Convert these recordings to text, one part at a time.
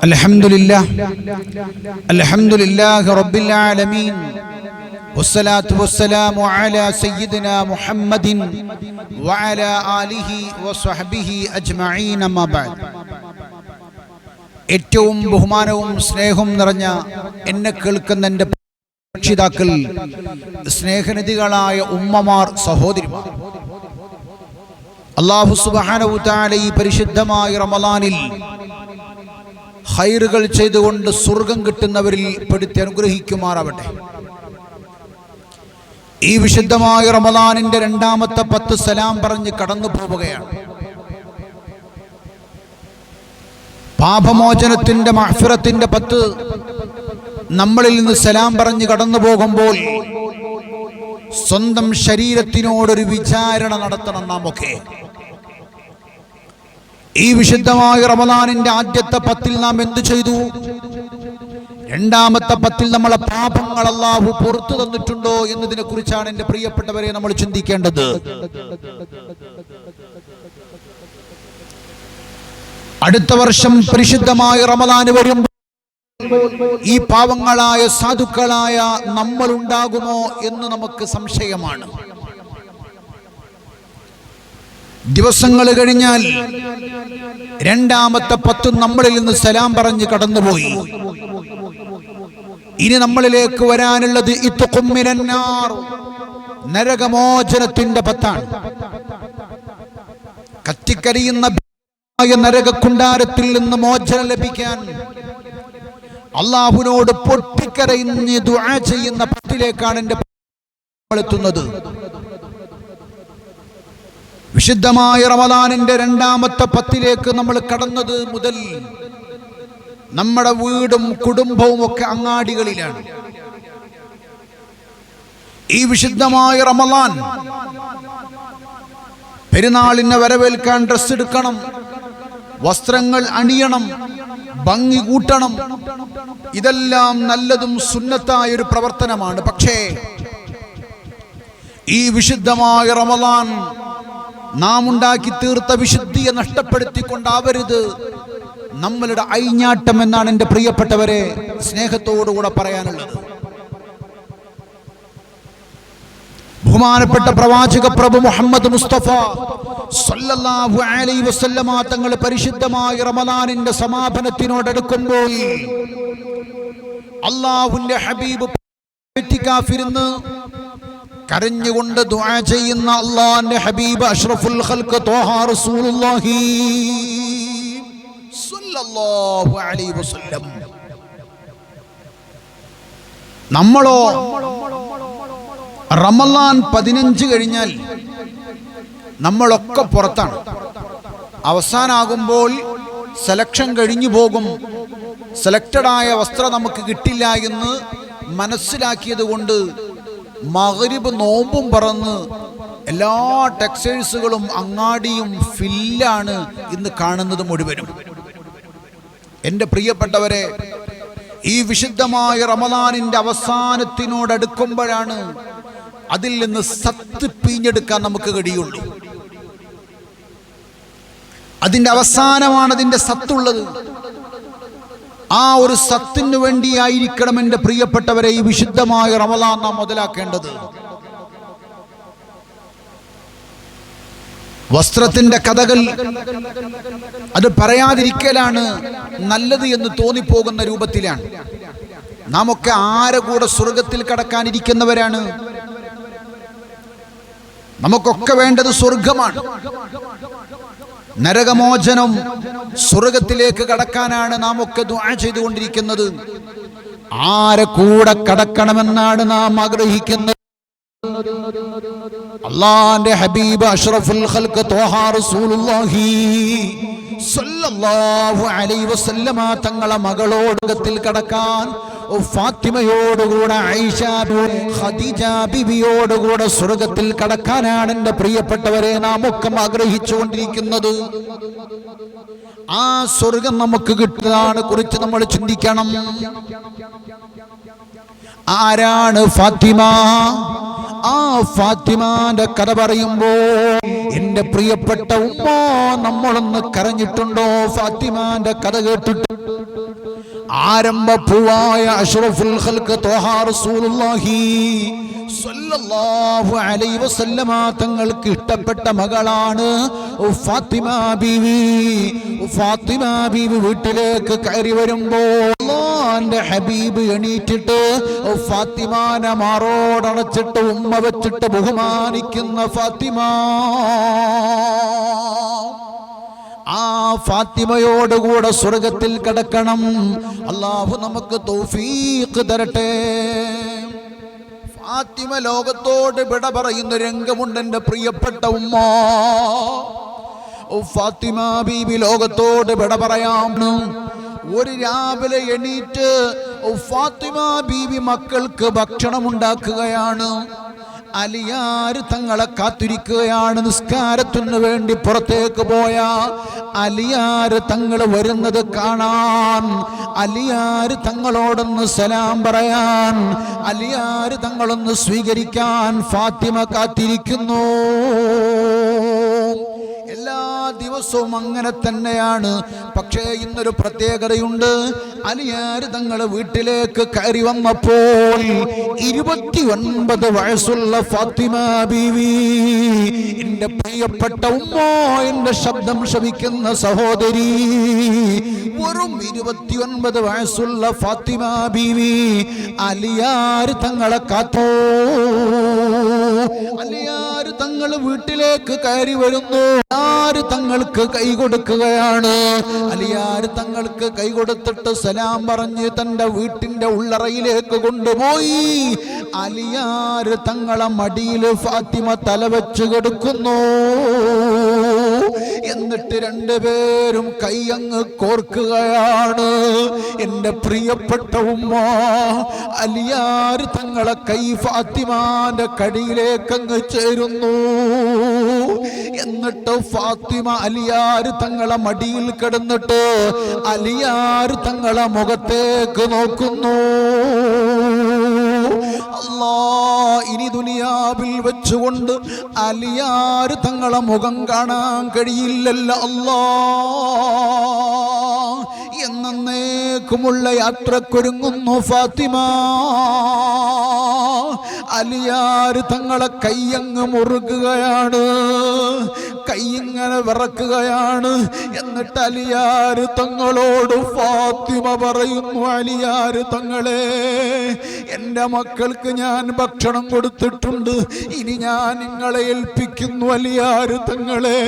الحمد لله الحمد لله رب العالمين والصلاة والسلام على سيدنا محمد وعلى آله وصحبه أجمعين ما بعد ഏറ്റവും ബഹുമാനവും സ്നേഹവും നിറഞ്ഞ എന്നെ കേൾക്കുന്ന എൻ്റെ രക്ഷിതാക്കൾ സ്നേഹനിധികളായ ഉമ്മമാർ സഹോദരിമാർ അള്ളാഹു സുബ്ഹാനഹു തആല ഈ പരിശുദ്ധമായ റമളാനിൽ ഹൈറുകൾ ചെയ്തുകൊണ്ട് സ്വർഗം കിട്ടുന്നവരിൽ പെടുത്തി അനുഗ്രഹിക്കുമാറാവട്ടെ. ഈ വിശുദ്ധമായ റമദാനിന്റെ രണ്ടാമത്തെ പത്ത് സലാം പറഞ്ഞ് കടന്നു പോവുകയാണ്. പാപമോചനത്തിന്റെ മഹ്ഫിറത്തിന്റെ പത്ത് നമ്മളിൽ നിന്ന് സലാം പറഞ്ഞ് കടന്നു പോകുമ്പോൾ സ്വന്തം ശരീരത്തിനോടൊരു വിചാരണ നടത്തണം നാം ഒക്കെ. ഈ വിശുദ്ധമായ റമദാനിന്റെ ആദ്യത്തെ പത്തിൽ നാം എന്തു ചെയ്തു? രണ്ടാമത്തെ പത്തിൽ നമ്മളെ പാപങ്ങൾ അള്ളാഹു പുറത്തു തന്നിട്ടുണ്ടോ എന്നതിനെ കുറിച്ചാണ് എന്റെ പ്രിയപ്പെട്ടവരെ നമ്മൾ ചിന്തിക്കേണ്ടത്. അടുത്ത വർഷം പരിശുദ്ധമായ റമദാന് വരുമ്പോൾ ഈ പാവങ്ങളായ സാധുക്കളായ നമ്മൾ ഉണ്ടാകുമോ എന്ന് നമുക്ക് സംശയമാണ്. ദിവസങ്ങൾ കഴിഞ്ഞാൽ രണ്ടാമത്തെ പത്തും നമ്മളിൽ നിന്ന് സലാം പറഞ്ഞ് കടന്നുപോയി. ഇനി നമ്മളിലേക്ക് വരാനുള്ളത് ഇത്തുക്കുമ്മിനാർ നരകമോചനത്തിന്റെ പത്താണ്. കത്തിക്കരിയുന്ന നരകക്കുണ്ടാരത്തിൽ നിന്ന് മോചനം ലഭിക്കാൻ അള്ളാഹുവിനോട് പൊട്ടിക്കരയിഞ്ഞ് ദുആ ചെയ്യുന്ന പത്തിലേക്കാണ് എന്റെ എത്തുന്നത്. വിശുദ്ധമായ റമദാനിന്റെ രണ്ടാമത്തെ പത്തിലേക്ക് നമ്മൾ കടന്നത് മുതൽ നമ്മുടെ വീടും കുടുംബവും ഒക്കെ അങ്ങാടികളിലാണ്. ഈ വിശുദ്ധമായ റമദാൻ പെരുന്നാളിനെ വരവേൽക്കാൻ ഡ്രസ് എടുക്കണം വസ്ത്രങ്ങൾ അണിയണം ഭംഗി കൂട്ടണം. ഇതെല്ലാം നല്ലതും സുന്നത്തായ ഒരു പ്രവർത്തനമാണ്. പക്ഷേ ഈ വിശുദ്ധമായ റമദാൻ നാം ഉണ്ടാക്കി തീർത്ത വിശുദ്ധിയെ നഷ്ടപ്പെടുത്തിക്കൊണ്ടാവരുത് നമ്മളുടെ ഐഞ്ഞാട്ടം എന്നാണ് എന്റെ പ്രിയപ്പെട്ടവരെ സ്നേഹത്തോടുകൂടെ പറയാനുള്ളത്. ബഹുമാനപ്പെട്ട പ്രവാചക പ്രഭു മുഹമ്മദ് മുസ്തഫ സല്ലല്ലാഹു അലൈഹി വസല്ലമ തങ്ങൾ പരിശുദ്ധമായ റമദാനിന്റെ സമാപനത്തിനോടടുക്കുമ്പോൾ അള്ളാഹുവിന്റെ ഹബീബ് കരഞ്ഞുകൊണ്ട് ദുആ ചെയ്യുന്ന അള്ളാന്റെ ഹബീബ് അഷ്റഫുൽ ഖൽക്ക് തോഹാ റസൂലുള്ളാഹി സ്വല്ലല്ലാഹു അലൈഹി വസല്ലം. നമ്മളോ റമലാൻ പതിനഞ്ച് കഴിഞ്ഞാൽ നമ്മളൊക്കെ പുറത്താണ്. അവസാനാകുമ്പോൾ സെലക്ഷൻ കഴിഞ്ഞു പോകും. സെലക്റ്റഡായ വസ്ത്രം നമുക്ക് കിട്ടില്ല എന്ന് മനസ്സിലാക്കിയത് കൊണ്ട് മകരിബ് നോമ്പും പറന്ന് എല്ലാ ടെക്സ്റ്റൈൽസുകളും അങ്ങാടിയും ഫില്ലാണ് ഇന്ന് കാണുന്നത് മുഴുവനും. എന്റെ പ്രിയപ്പെട്ടവരെ ഈ വിശുദ്ധമായ റമദാനിന്റെ അവസാനത്തിനോടടുക്കുമ്പോഴാണ് അതിൽ നിന്ന് സത്ത് പിഞ്ഞെടുക്കാൻ നമുക്ക് കഴിയുള്ളൂ. അതിന്റെ അവസാനമാണ് അതിന്റെ സത്തുള്ളത്. ആ ഒരു സത്തിന് വേണ്ടിയായിരിക്കണം എന്റെ പ്രിയപ്പെട്ടവരെ ഈ വിശുദ്ധമായ റമദാൻ നാം മുതലാക്കേണ്ടത്. വസ്ത്രത്തിന്റെ കഥകൾ അത് പറയാതിരിക്കലാണ് നല്ലത് എന്ന് തോന്നിപ്പോകുന്ന രൂപത്തിലാണ്. നാം ഒക്കെ ആരെ കൂടെ സ്വർഗത്തിൽ കടക്കാനിരിക്കുന്നവരാണ്. നമുക്കൊക്കെ വേണ്ടത് സ്വർഗമാണ്. നരകമോചനം സ്വർഗത്തിലേക്ക് കടക്കാനാണ് നാം ഒക്കെ ദുആ ചെയ്തുകൊണ്ടിരിക്കുന്നത്. ആരെ കൂടെ കടക്കണമെന്നാണ് നാം ആഗ്രഹിക്കുന്നത്. അള്ളാന്റെ ഹബീബ് അഷ്റഫുൽ ഖൽക്ക് തോഹാ റസൂലുള്ളാഹി സ്വല്ലല്ലാഹു അലൈഹി വസല്ലമ തങ്ങളെ മകളോടകത്തിൽ കടക്കാൻ ഫാത്തിമയോടുകൂടെ ബിബിയോടുകൂടെ സ്വർഗത്തിൽ കടക്കാനാണ് എന്റെ പ്രിയപ്പെട്ടവരെ നാം ഒക്കെ ആഗ്രഹിച്ചു കൊണ്ടിരിക്കുന്നത് ആ സ്വർഗം നമുക്ക് കിട്ടുന്നതാണ് കുറിച്ച് നമ്മൾ ചിന്തിക്കണം. ആരാണ് ഫാത്തിമ? ആ ഫാത്തിമാന്റെ കഥ പറയുമ്പോ എന്റെ പ്രിയപ്പെട്ട ഉമ്മ നമ്മളൊന്ന് കരഞ്ഞിട്ടുണ്ടോ? ഫാത്തിമാന്റെ കഥ കേട്ടിട്ട് ആരംഭ പൂവായ അഷ്റഫുൽ ഖൽഖ് ത്വഹാ റസൂലുള്ളാഹി സല്ലല്ലാഹു അലൈഹി വസല്ലമ തങ്ങൾക്ക് ഇഷ്ടപ്പെട്ട മകളാണ് ഫാത്തിമ ബീവി. ഫാത്തിമ ബീവി വീട്ടിലേക്ക് കയറി വരുമ്പോൾ അള്ളാന്റെ ഹബീബ് എണീറ്റിട്ട് ഫാത്തിമാനെ മാറോടണച്ചിട്ട് ഉമ്മ വെച്ചിട്ട് ബഹുമാനിക്കുന്ന ഫാത്തിമ. ആ ഫാത്തിമയോടുകൂടെ സ്വർഗത്തിൽ കിടക്കണം. അള്ളാഹു നമുക്ക് തൗഫീഖ് തരട്ടെ. ഫാത്തിമ ലോകത്തോട് വിട പറയുന്ന രംഗമുണ്ട് എന്റെ പ്രിയപ്പെട്ട ഉമ്മ. ഫാത്തിമ ബീബി ലോകത്തോട് വിട പറയാം. ഒരു രാവിലെ എണീറ്റ് ഫാത്തിമ ബീബി മക്കൾക്ക് ഭക്ഷണം ഉണ്ടാക്കുകയാണ്. അലിയാര് തങ്ങളെ കാത്തിരിക്കുകയാണ് നിസ്കാരത്തിനു വേണ്ടി പുറത്തേക്ക് പോയ. അലിയാര് തങ്ങൾ വരുന്നത് കാണാൻ. അലിയാര് തങ്ങളോടൊന്ന് സലാം പറയാൻ. അലിയാര് തങ്ങളൊന്ന് സ്വീകരിക്കാൻ ഫാത്തിമ കാത്തിരിക്കുന്നു. എല്ലാ ദിവസവും അങ്ങനെ തന്നെയാണ്. പക്ഷേ ഇന്നൊരു പ്രത്യേകതയുണ്ട്. അലിയാര് തങ്ങളെ വീട്ടിലേക്ക് കയറി വന്നപ്പോൾ ഇരുപത്തി ഒൻപത് വയസ്സുള്ള ഫാത്തിമ ബീവി എന്റെ പ്രിയപ്പെട്ട ഉമ്മ എന്റെ ശബ്ദം ശ്രമിക്കുന്ന സഹോദരി വെറും ഇരുപത്തി ഒൻപത് വയസ്സുള്ള ഫാത്തിമ ബീവി അലിയാര് തങ്ങളെ കാത്തോ? അലിയാര് തങ്ങൾ വീട്ടിലേക്ക് കയറി വരുന്നു. ആര് തങ്ങൾക്ക് കൈ കൊടുക്കുകയാണ്? അലിയാര് തങ്ങൾക്ക് കൈ കൊടുത്തിട്ട് സലാം പറഞ്ഞ് തന്റെ വീട്ടിന്റെ ഉള്ളറയിലേക്ക് കൊണ്ടുപോയി. അലിയാര് തങ്ങളെ മടിയിൽ ഫാത്തിമ തലവെച്ച് കൊടുക്കുന്നു. എന്നിട്ട് രണ്ടുപേരും കൈയങ്ങ് കോർക്കുകയാണ്. എന്റെ പ്രിയപ്പെട്ട ഉമ്മ അലിയാർ തങ്ങളെ കൈ ഫാത്തിമാന്റെ കടിയിലേക്ക് അങ്ങ് ചേരുന്നു. എന്നിട്ട് ഫാത്തിമ അലിയാർ തങ്ങളെ മടിയിൽ കിടന്നിട്ട് അലിയാർ തങ്ങളെ മുഖത്തേക്ക് നോക്കുന്നു. അല്ലാ ഇനി ദുനിയാവിൽ വെച്ചുകൊണ്ട് അലിയാർ തങ്ങളെ മുഖം കാണാൻ കഴിയില്ലല്ലോ. അല്ലാ എന്നേക്കുമുള്ള യാത്രക്കൊരുങ്ങുന്നു ഫാത്തിമ. അലിയാര് തങ്ങളെ കയ്യങ്ങ് മുറുകുകയാണ് കയ്യിങ്ങനെ വിറക്കുകയാണ്. എന്നിട്ട് അലിയാര് തങ്ങളോട് ഫാത്തിമ പറയുന്നു അലിയാര് തങ്ങളെ എന്റെ മക്കൾക്ക് ഞാൻ ഭക്ഷണം കൊടുത്തിട്ടുണ്ട്. ഇനി ഞാൻ നിങ്ങളെ ഏൽപ്പിക്കുന്നു അലിയാര് തങ്ങളെ.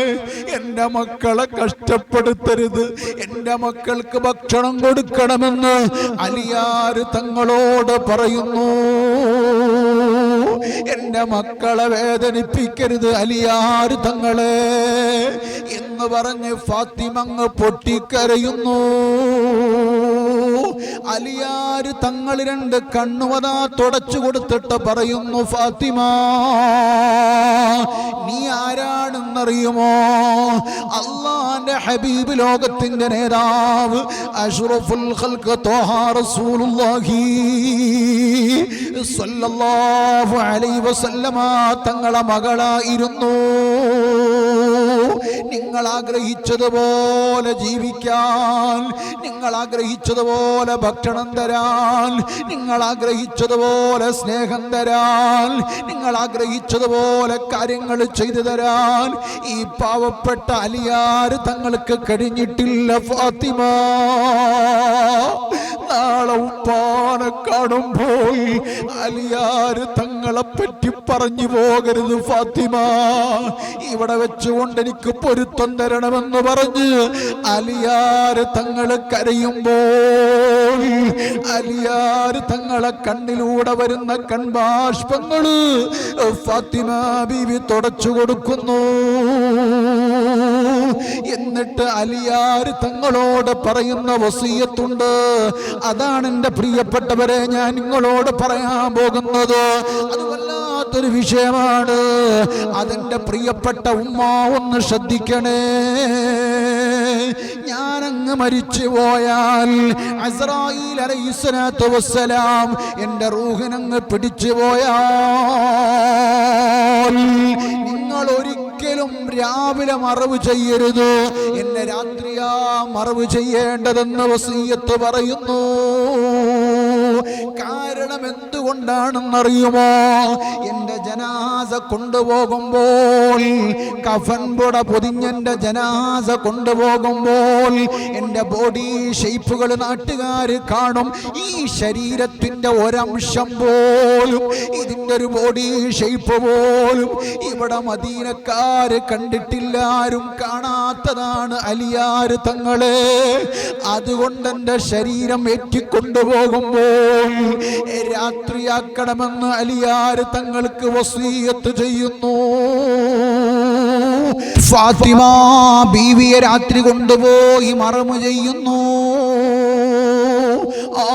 എന്റെ മക്കളെ കഷ്ടപ്പെടുത്തരുത്. എന്റെ മക്കൾക്ക് ഭക്ഷണം കൊടുക്കണമെന്ന് അലിയാർ തങ്ങളോട് പറയുന്നു. എന്റെ മക്കളെ വേദനിപ്പിക്കരുത് അലിയാർ തങ്ങളെ എന്ന് പറഞ്ഞ് ഫാത്തിമങ്ങ് പൊട്ടിക്കരയുന്നു. അലിയാര് തങ്ങൾ രണ്ട് കണ്ണുവതാ തുടച്ചു കൊടുത്തിട്ട് പറയുന്നു ഫാത്തിമ നീ ആരാണെന്നറിയുമോ? അള്ളാന്റെ ഹബീബ് ലോകത്തിന്റെ നേതാവ് അഷ്റഫുൽ റസൂലുള്ളാഹി. തങ്ങളെ മകളായിരുന്നു. നിങ്ങൾ ആഗ്രഹിച്ചതുപോലെ ജീവിക്കാൻ നിങ്ങൾ ആഗ്രഹിച്ചതുപോലെ ഭക്ഷണം തരാൻ നിങ്ങൾ ആഗ്രഹിച്ചതുപോലെ സ്നേഹം തരാൻ നിങ്ങൾ ആഗ്രഹിച്ചതുപോലെ കാര്യങ്ങൾ ചെയ്തു തരാൻ ഈ പാവപ്പെട്ട അലിയാർ തങ്ങൾക്ക് കഴിഞ്ഞിട്ടില്ല ഫാത്തിമ. നാളെ ഉപ്പാനെ കാണുമ്പോൾ അലിയാര് തങ്ങളെ പറ്റി പറഞ്ഞു പോകരുത് ഫാത്തിമ. ഇവിടെ വെച്ചുകൊണ്ട് എനിക്ക് പൊരുത്തം തരണമെന്ന് പറഞ്ഞ് അലിയാർ തങ്ങൾ കരയുമ്പോൾ അലിയാർ തങ്ങളെ കണ്ണിലൂടെ വരുന്ന കൺബാഷ്പങ്ങൾ ഫാത്തിമ ബീവി തുടച്ചു കൊടുക്കുന്നു. എന്നിട്ട് അലിയാർ തങ്ങളോട് പറയുന്ന വസീയത്തുണ്ട്. അതാണ് എന്റെ പ്രിയപ്പെട്ടവരെ ഞാൻ നിങ്ങളോട് പറയാൻ പോകുന്നത്. അത് വല്ലാത്തൊരു വിഷയമാണ്. അതെന്റെ പ്രിയപ്പെട്ട ഉമ്മ ഒന്ന് ശ്രദ്ധിക്കണേ. ഞാനങ്ങ് മരിച്ചു പോയാൽ അലൈഹിസ്സലാത്തു വസ്സലാം എന്റെ റൂഹിനങ്ങ് പിടിച്ചു പോയാൽ നിങ്ങൾ ഒരിക്കലും രാവിലെ മറവ് ചെയ്യരുത്. എന്നെ രാത്രിയാ മറവ് ചെയ്യേണ്ടതെന്ന് വസീയത്ത് പറയുന്നു. കാരണം എന്തുകൊണ്ടാണെന്നറിയുമോ എന്റെ ജനാസ കൊണ്ടുപോകുമ്പോൾ കഫൻ പുട പൊതിഞ്ഞെന്റെ ജനാസ കൊണ്ടുപോകുമ്പോൾ എന്റെ ബോഡി ഷേപ്പുകൾ നാട്ടുകാർ കാണും. ഈ ശരീരത്തിന്റെ ഒരംശം പോലും ഇതിന്റെ ഒരു ബോഡി ഷേപ്പ് പോലും ഇവിടെ മദീനക്കാര് കണ്ടിട്ടില്ല ആരും കാണാത്തതാണ് അലിയാർ തങ്ങളെ. അതുകൊണ്ട് എന്റെ ശരീരം ഏറ്റിക്കൊണ്ടുപോകുമ്പോൾ രാത്രിയാക്കണമെന്ന് അലിയാര് തങ്ങൾക്ക് വസീയത്ത് ചെയ്യുന്നു. ഫാത്തിമ ബീവിയെ രാത്രി കൊണ്ടുപോയി മറമു ചെയ്യുന്നു. ആ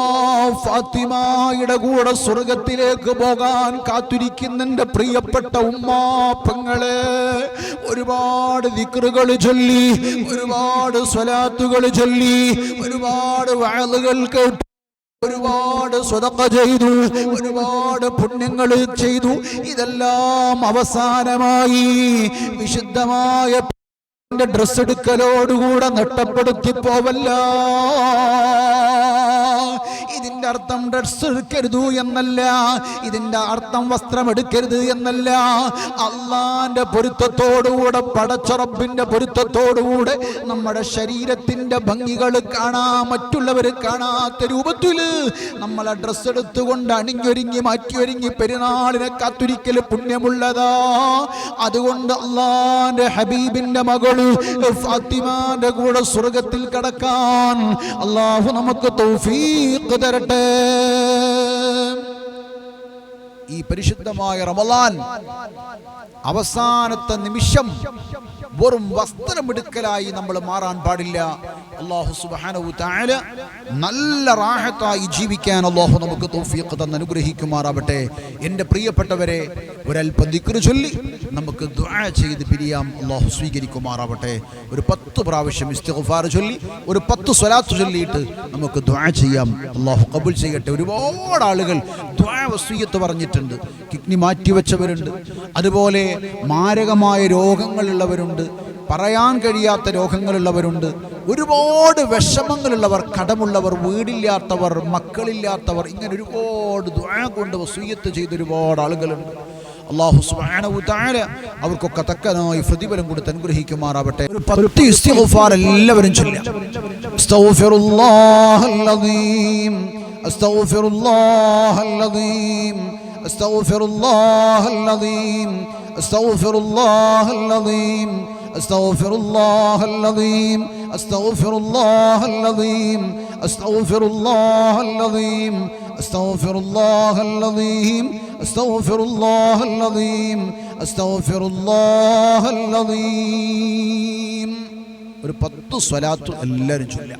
ഫാത്തിമയുടെ കൂടെ സ്വർഗത്തിലേക്ക് പോകാൻ കാത്തിരിക്കുന്ന എന്റെ പ്രിയപ്പെട്ട ഉമ്മാപ്പങ്ങളെ ഒരുപാട് ദിക്റുകൾ ചൊല്ലി ഒരുപാട് സ്വലാത്തുകൾ ചൊല്ലി ഒരുപാട് വയലുകൾ കേട്ടു ഒരുപാട് സ്വതക്ക ചെയ്തു ഒരുപാട് പുണ്യങ്ങൾ ചെയ്തു. ഇതെല്ലാം അവസാനമായി വിശുദ്ധമായ ഡ്രസ് എടുക്കലോടുകൂടെ നഷ്ടപ്പെടുത്തി പോവല്ല ഇതിന്റെ അർത്ഥം ഡ്രസ് എടുക്കരുത് എന്നല്ല. ഇതിന്റെ അർത്ഥം വസ്ത്രം എടുക്കരുത് എന്നല്ല. അള്ളാന്റെ പൊരുത്തത്തോടുകൂടെ പടച്ചുറപ്പിന്റെ പൊരുത്തത്തോടുകൂടെ നമ്മുടെ ശരീരത്തിന്റെ ഭംഗികൾ കാണാ മറ്റുള്ളവർ കാണാത്ത രൂപത്തിൽ നമ്മളെ ഡ്രസ് എടുത്തുകൊണ്ട് അണിഞ്ഞൊരുങ്ങി മാറ്റിയൊരുങ്ങി പെരുന്നാളിനെ കാത്തുരിക്കൽ പുണ്യമുള്ളതാ. അതുകൊണ്ട് അള്ളാന്റെ ഹബീബിന്റെ മകൾ ഫാത്തിമാന്റെ കൂടെ സ്വർഗത്തിൽ കടക്കാൻ അള്ളാഹു നമുക്ക് തൗഫീഖ് തരട്ടെ ഈ പരിശുദ്ധമായ റമലാൻ അവസാനത്തെ നിമിഷം വെറും വസ്ത്രമെടുക്കലായി നമ്മൾ മാറാൻ പാടില്ല. അള്ളാഹു സുബാനവു താല നല്ല റാഹത്തായി ജീവിക്കാൻ അള്ളാഹു നമുക്ക് തോഫിയൊക്കെ തന്ന് അനുഗ്രഹിക്കുമാറാവട്ടെ. എന്റെ പ്രിയപ്പെട്ടവരെ ഒരൽപ്പം ദിക്റ് ചൊല്ലി നമുക്ക് ദുആ ചെയ്ത് പിരിയാം. അള്ളാഹു സ്വീകരിക്കുമാറാവട്ടെ. ഒരു പത്ത് പ്രാവശ്യം ഇസ്തിഗ്ഫാർ ചൊല്ലി ഒരു പത്ത് സ്വലാത്ത് ചൊല്ലിയിട്ട് നമുക്ക് ദുആ ചെയ്യാം. അള്ളാഹു കബുൽ ചെയ്യട്ടെ. ഒരുപാട് ആളുകൾ ദുആ വസീയത്ത് പറഞ്ഞിട്ടുണ്ട്. കിഡ്നി മാറ്റിവെച്ചവരുണ്ട്. അതുപോലെ മാരകമായ രോഗങ്ങളുള്ളവരുണ്ട്. പറയാൻ കഴിയാത്ത രോഗങ്ങളുള്ളവരുണ്ട്. ഒരുപാട് വിഷമങ്ങളുള്ളവർ കടമുള്ളവർ വീടില്ലാത്തവർ മക്കളില്ലാത്തവർ ഇങ്ങനെ ഒരുപാട് ദുആ കൊണ്ട് വസൂയത്ത് ചെയ്ത ഒരുപാട് ആളുകളുണ്ട്. അള്ളാഹു സുബ്ഹാനഹു തആല അവർക്കൊക്കെ തക്കതായി പ്രതിഫലം കൊടുത്ത് അനുഗ്രഹിക്കുമാറാവട്ടെ. ഒരു പത്ത് ഇസ്തിഗ്ഫാർ എല്ലാവരും ചൊല്ലാം അസ്തഗ്ഫിറുല്ലാഹൽ അസ്തഗ്ഫിറുല്ലാഹൽ അദീം അസ്തഗ്ഫിറുല്ലാഹൽ അദീം അസ്തഗ്ഫിറുല്ലാഹൽ അദീം أستغفر الله العظيم أستغفر الله العظيم أستغفر الله العظيم أستغفر الله العظيم أستغفر الله العظيم أستغفر الله العظيم ഒരു പത്ത് സ്വലാത്ത് എല്ലാവരും ചൊല്ലാം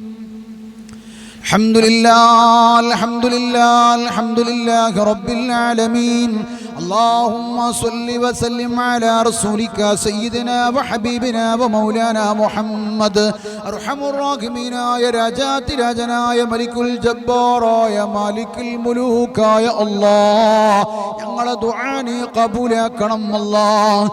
الحمد لله الحمد لله الحمد لله رب العالمين اللهم صل وسلم على رسولك سيدنا وحبيبنا ومولانا محمد أرحم الراحمين يا രാജാതി രാജനായ മലിക്കുൽ ജബ്ബാറായ മാലിക്കുൽ മുലൂക്കായ അല്ലാഹ് ഞങ്ങളെ ദുആ നീ കബൂലാക്കണം അല്ലാഹ്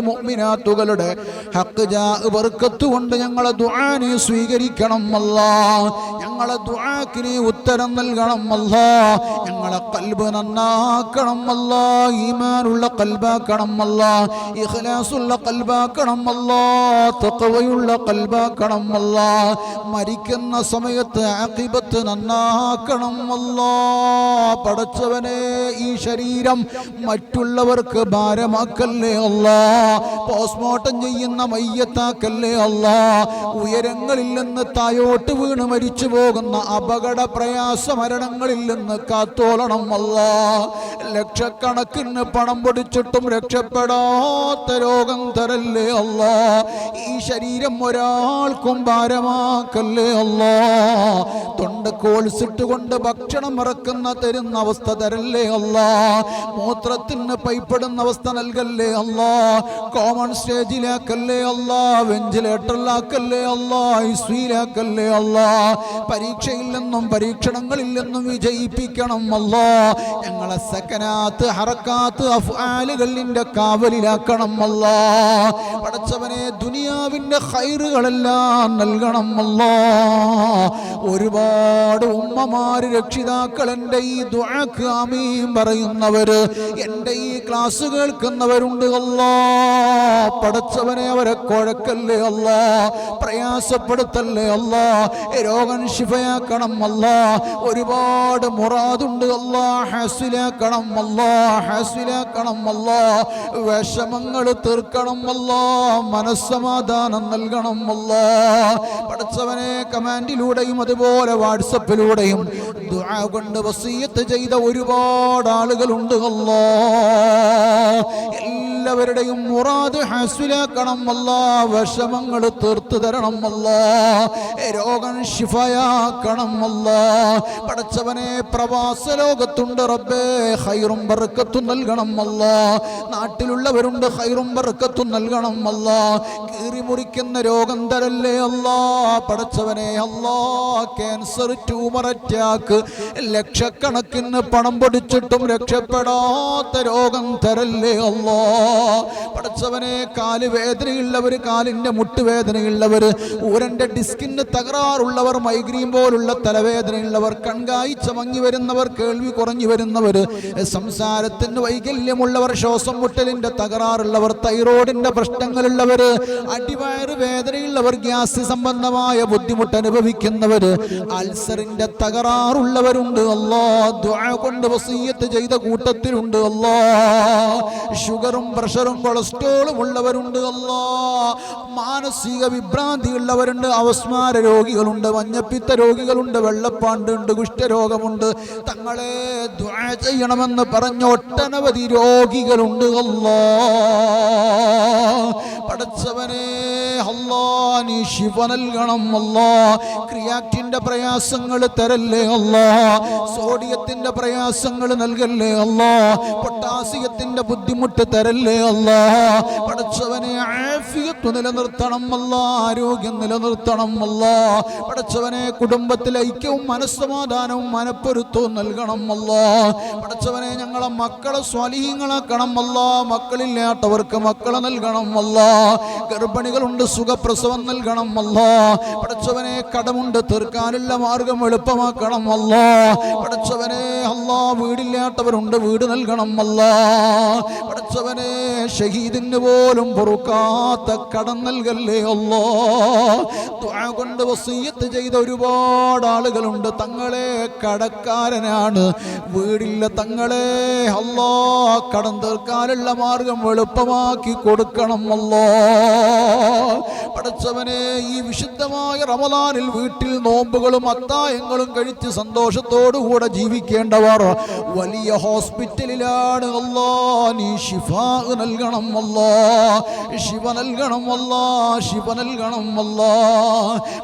മുഅ്മിനാത്തുകളുടെ ഹക്ക് കൊണ്ട് ഞങ്ങളെ ദുആനെ സ്വീകരിക്കണം അല്ലാ. ഞങ്ങളെ ദുആക്ക് നീ ഉത്തരം നൽകണം അല്ലാ. ഞങ്ങളെ കൽബ് നന്നാക്കണം അല്ലാ. ഈമാനുള്ള കൽബാക്കണം അല്ലാ. ഇഖ്ലാസുള്ള കൽബാക്കണം അല്ലാ. തഖവയുള്ള കൽബാക്കണം അല്ലാ. മരിക്കുന്ന സമയത്ത് ആഖിബത്ത് നന്നാക്കണം അല്ലാ. പടച്ചവനെ ഈ ശരീരം മറ്റുള്ളവർക്ക് ഭാരമാക്കല്ലേ അല്ലാ. പോസ്റ്റ്മോർട്ടം ചെയ്യുന്ന മയ്യത്താക്കല്ലേ അല്ലാ. ഉയരങ്ങളിൽ നിന്ന് തായോട്ട് വീണ് മരിച്ചു പോകുന്ന അപകട പ്രയാസ മരണങ്ങളിൽ നിന്ന് കാത്തോളണം അല്ലാ. ലക്ഷക്കണക്കിന് പണം പൊടിച്ചിട്ടും രക്ഷപ്പെടാത്ത രോഗം തരല്ലേ അല്ലാ. ഈ ശരീരം ഒരാൾക്കും ഭാരമാക്കല്ലേ അല്ലാ. തൊണ്ട കോൾസിട്ട് കൊണ്ട് ഭക്ഷണം ഇറക്കുന്ന തരുന്ന അവസ്ഥ തരല്ലേ അല്ല? മൂത്രത്തിന് പൈപ്പെടുന്ന അവസ്ഥ നൽകല്ലേ അല്ല? കോമൺ സ്റ്റേജിലാക്കല്ലേ അല്ല? വെഞ്ചിലേറ്ററിലാക്കല്ലേ അല്ല? ഐസ്വിയിലാക്കല്ലേ അല്ല? പരീക്ഷയില്ലെന്നും പരീക്ഷണങ്ങളില്ലെന്നും വിജയിപ്പിക്കണം അല്ല. ഞങ്ങളെ സക്കനാത്ത് ഹറക്കാത്ത് അഫ്ആലുകളിന്റെ കാവലിലാക്കണം അല്ല. പടച്ചവനെ ദുനിയാവിന്റെ ഹൈറുകളെല്ലാം നൽകണം അല്ല. ഒരുപാട് ഉമ്മമാര് രക്ഷിതാക്കൾ എന്റെ ഈ ദുആക്ക് ആമീൻ പറയുന്നവര് എന്റെ ഈ ക്ലാസ് കേൾക്കുന്നവരുണ്ട് അല്ലോ. പഠിച്ചവനെ അവരെ കുഴക്കല്ലേ അല്ലോ. പ്രയാസപ്പെടുത്തല്ലേ അല്ലോ. രോഗം ശിഫയാക്കണം അല്ലോ. ഒരുപാട് മുറാദുണ്ട് അല്ലോ. ഹാസിലാക്കണം അല്ലോ. ഹാസിലാക്കണം അല്ലോ. വിഷമങ്ങൾ തീർക്കണം അല്ലോ. മനസ്സമാധാനം നൽകണം അല്ലോ. പഠിച്ചവനെ കമാൻഡിലൂടെയും അതുപോലെ വാട്സപ്പിലൂടെയും ദുആ കൊണ്ട് വസീയത്ത് ചെയ്ത ഒരുപാട് ആളുകളുണ്ട്. അല്ലാ എല്ലാവരുടെയും മുറാദ് ഹസുലാക്കണം അല്ലാ വിഷമങ്ങൾ തീർത്തു തരണം അല്ലാ രോഗം ശിഫയാക്കണം അല്ലാ പടച്ചവനെ പ്രവാസ ലോകത്തുണ്ട് റബ്ബേ ഹൈറും ബർക്കത്തും നൽകണം അല്ലാ നാട്ടിലുള്ളവരുണ്ട് ഹൈറും ബർക്കത്തും നൽകണം അല്ലാ കീറി മുറിക്കുന്ന രോഗം തരല്ലേ അല്ലാ പടച്ചവനെ അല്ലാ ക്യാൻസർ ട്യൂമർ അറ്റാക്ക് ലക്ഷക്കണക്കിന് പണം പൊടിച്ചിട്ടും രക്ഷപ്പെടാത്ത രോഗം തരല്ലേ അല്ലാ പടച്ചവനെ കാൽ വേദനയുള്ളവർ കാലിന്റെ മുട്ടുവേദനയുള്ളവർ ഊരന്റെ ഡിസ്കിന് തകരാറുള്ളവർ മൈഗ്രീൻ പോലുള്ള തലവേദനയുള്ളവർ കൺകായി ചമങ്ങി വരുന്നവർ കേൾവി കുറഞ്ഞു വരുന്നവർ സംസാരത്തിന് വൈകല്യമുള്ളവർ ശ്വാസം മുട്ടലിന്റെ തകരാറുള്ളവർ തൈറോയിഡിന്റെ പ്രശ്നങ്ങളുള്ളവർ അടിവയറ് വേദനയുള്ളവർ ഗ്യാസ് സംബന്ധമായ ബുദ്ധിമുട്ട് അനുഭവിക്കുന്നവർ അൾസറിന്റെ തകരാറുള്ളവരുണ്ട്. അല്ലോ ദ്വാ കൊണ്ട് വസീയത്ത് ചെയ്ത കൂട്ടത്തിലുണ്ട്. അല്ലോ ഷുഗറും പ്രഷറും കൊളസ്ട്രോളും ഉള്ളവരുണ്ട്. അല്ലോ മാനസിക വിഭ്രാന്തി ഉള്ളവരുണ്ട് അവസ്മാര രോഗികളുണ്ട് മഞ്ഞപ്പിത്ത രോഗികളുണ്ട് വെള്ളപ്പാണ്ടുണ്ട് കുഷ്ഠരോഗമുണ്ട്. തങ്ങളെ ചെയ്യണമെന്ന് പറഞ്ഞ ഒട്ടനവധി രോഗികളുണ്ട്. അല്ലോ പടച്ചവനെ അല്ലോ നീ ശിവ നൽകണം. അല്ലോ ക്രിയാറ്റിന്റെ പ്രയാസങ്ങൾ തരല്ലേ. അല്ലോ സോഡിയത്തിന്റെ പ്രയാസങ്ങൾ നൽകല്ലേ. അല്ലോ പൊട്ടാസ്യത്തിന്റെ ബുദ്ധിമുട്ട് തരല്ലേ. അല്ലാ പടച്ചവനെ ആഫിയത്ത് നിലനിർത്തണം അല്ല ആരോഗ്യം നിലനിർത്തണം അല്ല പഠിച്ചവനെ കുടുംബത്തിൽ ഐക്യവും മനസ്സമാധാനവും മനപ്പൊരുത്തവും നൽകണം അല്ല പഠിച്ചവനെ ഞങ്ങളെ മക്കളെ സ്വാലിഹീങ്ങളാക്കണം അല്ല മക്കളില്ലാത്തവർക്ക് മക്കളെ നൽകണം അല്ല ഗർഭിണികളുണ്ട് സുഖപ്രസവം നൽകണം അല്ല പഠിച്ചവനെ കടമുണ്ട് തീർക്കാനുള്ള മാർഗം എളുപ്പമാക്കണം അല്ല പഠിച്ചവനെ അല്ല വീടില്ലാത്തവരുണ്ട് വീട് നൽകണം അല്ല പടച്ചവനെ ഷഹീദിന് പോലും പൊറുക്കാത്ത കടം നൽകല്ലേ അല്ലോ? കൊണ്ട് വസീയത്ത് ചെയ്ത ഒരുപാട് ആളുകളുണ്ട്. തങ്ങളെ കടക്കാരനാണ്. വീടില്ല തങ്ങളെ അല്ലോ. കടം തീർക്കാനുള്ള മാർഗം എളുപ്പമാക്കി കൊടുക്കണം അല്ലോ. പഠിച്ചവനെ ഈ വിശുദ്ധമായ റമദാനിൽ വീട്ടിൽ നോമ്പുകളും അത്തായങ്ങളും കഴിച്ച് സന്തോഷത്തോടുകൂടെ ജീവിക്കേണ്ടവർ വലിയ ഹോസ്പിറ്റലിലാണ് അല്ലോ. നീ ഷിഫ നൽകണം അല്ലോ. ശിവ നൽകണം അല്ലോ. ശിവ നൽകണം അല്ലോ.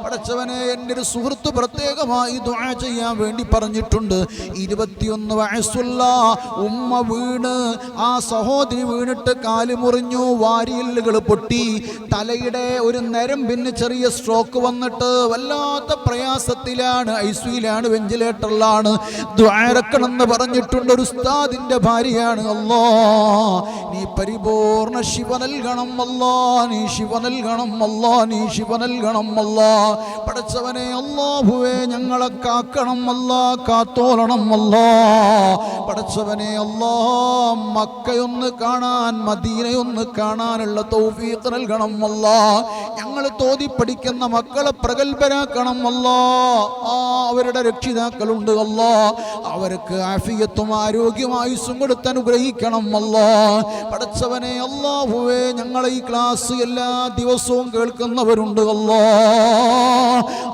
പടച്ചവനെ എന്റെ ഒരു സുഹൃത്ത് പ്രത്യേകമായി ദുആ ചെയ്യാൻ വേണ്ടി പറഞ്ഞിട്ടുണ്ട്. ഇരുപത്തിയൊന്ന് വയസ്സുള്ള ഉമ്മ വീണ് ആ സഹോദരി വീണിട്ട് കാൽ മുറിഞ്ഞു വാരിയല്ലുകൾ പൊട്ടി. തലയുടെ ഒരു നരമ്പിന് ചെറിയ സ്ട്രോക്ക് വന്നിട്ട് വല്ലാത്ത പ്രയാസത്തിലാണ് ഐസിയിലാണ് വെന്റിലേറ്ററിലാണ് ദ്വാരക്കണമെന്ന് പറഞ്ഞിട്ടുണ്ട് ഒരു ഉസ്താദിന്റെ ഭാര്യയാണ് അല്ലോ. നീ പരിപൂർണ ശിവ നൽകണം അല്ലാ നീ ശിവ നൽകണം അല്ലാ നീ ശിവ നൽകണം അല്ലാ. പടച്ചവനെ അല്ലാഹുവേ ഞങ്ങളെ കാക്കണം അല്ലാ കാത്തോളണം അല്ലാ. പടച്ചവനെ അല്ലാ മക്കയൊന്ന് കാണാൻ മദീനയൊന്ന് കാണാനുള്ള തൗഫീഖ് നൽകണം അല്ലാ. ഞങ്ങൾ തോതി പഠിക്കുന്ന മക്കളെ പ്രഗത്ഭരാക്കണം അല്ലോ. ആ അവരുടെ രക്ഷിതാക്കളുണ്ട് അല്ലോ. അവർക്ക് ആഫിയത്തും ആരോഗ്യമായുസും കൊടുത്ത് അനുഗ്രഹിക്കണം അല്ലാ. പഠിച്ചവനെ അല്ലാഹുവേ ഞങ്ങളെ ഈ ക്ലാസ് എല്ലാ ദിവസവും കേൾക്കുന്നവരുണ്ട് അല്ലോ.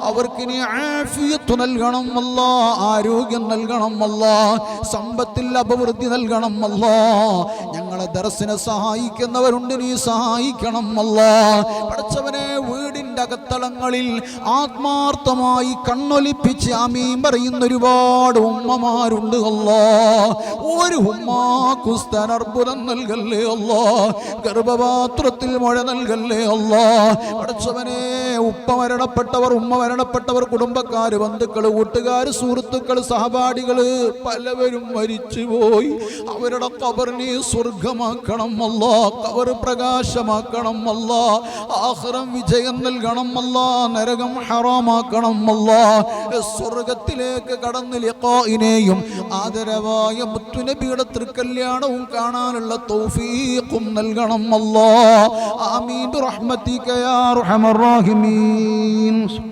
അവർക്ക് ഇനി ആഫിയത്ത് നൽകണം അല്ലോ. ആരോഗ്യം നൽകണം അല്ലോ. സമ്പത്തിൽ അഭിവൃദ്ധി നൽകണം അല്ലോ. ഞങ്ങളെ ദർശനെ സഹായിക്കുന്നവരുണ്ട് നീ സഹായിക്കണം അല്ലാ. പഠിച്ചവനെ വീടിന്റെ അകത്തളങ്ങളിൽ ആത്മാർത്ഥമായി കണ്ണൊലിപ്പിച്ച് ആമീൻ പറയുന്ന ഒരുപാട് ഉമ്മമാരുണ്ട് അല്ലോ. ഒരു ഉമ്മാക്കു സ്ഥാനർബുദം നൽകല്ലേ അല്ലോ. ഗർഭപാത്രത്തിൽ മഴ നൽകല്ലേ അല്ലോ. പഠിച്ചവനെ ഉപ്പ മരണപ്പെട്ടവർ ഉമ്മ മരണപ്പെട്ടവർ കുടുംബക്കാർ ബന്ധുക്കൾ കൂട്ടുകാർ സുഹൃത്തുക്കൾ സഹപാഠികൾ പലവരും മരിച്ചുപോയി. അവരുടെ കബറിനെ സ്വർഗമാക്കണം അല്ലോ. കവർ പ്രകാശമാക്കണം അല്ലോ. ആഹ്റം വിജയം നൽകണം അല്ല നരകം ഹറാമാക്കണം അല്ല. സ്വർഗത്തിലേക്ക് കടന്ന് ലിഖായിനെയും ആദരവായ മുത്തുനബിയുടെ തൃക്കല്യാണവും കാണാനുള്ള തൗഫീഖും നൽകണം അല്ല. ആമീൻ റഹ്മത്തിക യാ അർഹമർ റാഹിമീൻ.